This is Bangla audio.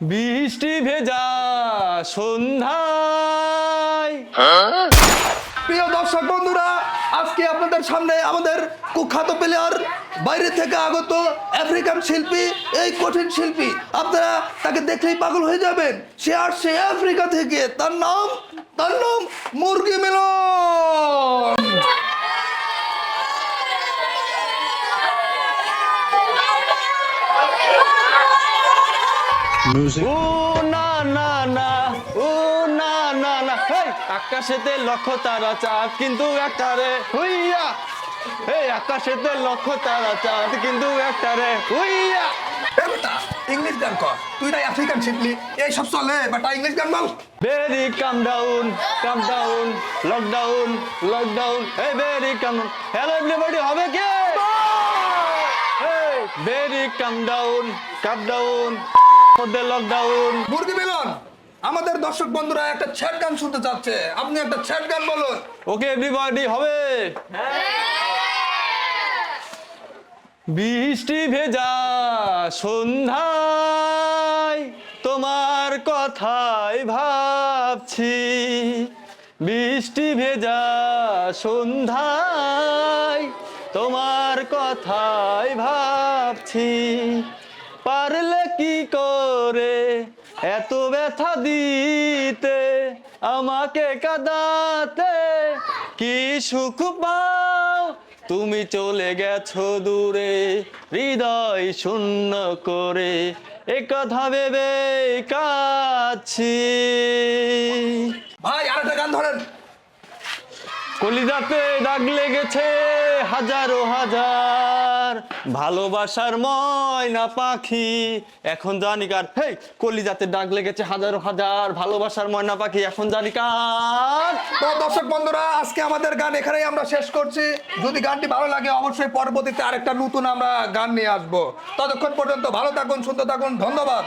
বৃষ্টি ভেজা সন্ধ্যায়। প্রিয় দর্শক বন্ধুরা, আজকে আপনাদের সামনে আমাদের কুখ্যাত প্লেয়ার, বাইরে থেকে আগত আফ্রিকান শিল্পী, এই কঠিন শিল্পী, আপনারা তাকে দেখলেই পাগল হয়ে যাবেন। সে আর সে আফ্রিকা থেকে, তার নাম তার নাম মুরগি মিলন। ও না না না ও না না না। হেই আকাশেতে লক্ষ তারা চাঁদ কিন্তু একটা রে। হুইয়া! এই আকাশেতে লক্ষ তারা চাঁদ কিন্তু একটা রে। হুইয়া! ইংলিশ গান কর। তুই তাই আফ্রিকান শিল্পী এই সব চলে বেটা ইংলিশ গান বল। Very come down come down lockdown lockdown এই বেরি কাম হ্যালো এভরিবডি হবে কে? Very come down come down মধ্যে লকডাউন মুরগি মিলন আমাদের দর্শক বন্ধুরা একটা ছ্যাট গান শুনতে চাচ্ছে। আপনি একটা ছ্যাট গান বলুন। ওকে এভরিবডি হবে। বৃষ্টি ভেজা সন্ধ্যায় তোমার কথাই ভাবছি। বৃষ্টি ভেজা সন্ধ্যায় তোমার কথাই ভাবছি। পারলে কি করে? এত ব্যথা দিতে আমাকে কাদাতে কি সুখ পাও? তুমি চলে গেছো দূরে হৃদয় শূন্য করে এ কথা ভেবে কাছি ভাই আরেকটা গান ধরেন। কলিজাতে দাগ লেগেছে। হাজারো হাজার। ভালোবাসার ময়না পাখি। এখন জানি কার। হেই, কলিজাতে দাগ লেগেছে হাজারো হাজার। ভালোবাসার ময়না পাখি, এখন জানি কার। তো দর্শক বন্ধুরা, আজকে আমাদের গান এখানেই আমরা শেষ করছি। যদি গানটি ভালো লাগে, অবশ্যই পরবর্তীতে আরেকটা নতুন আমরা গান নিয়ে আসব। ততক্ষণ পর্যন্ত ভালো থাকুন সুন্দর থাকুন, ধন্যবাদ।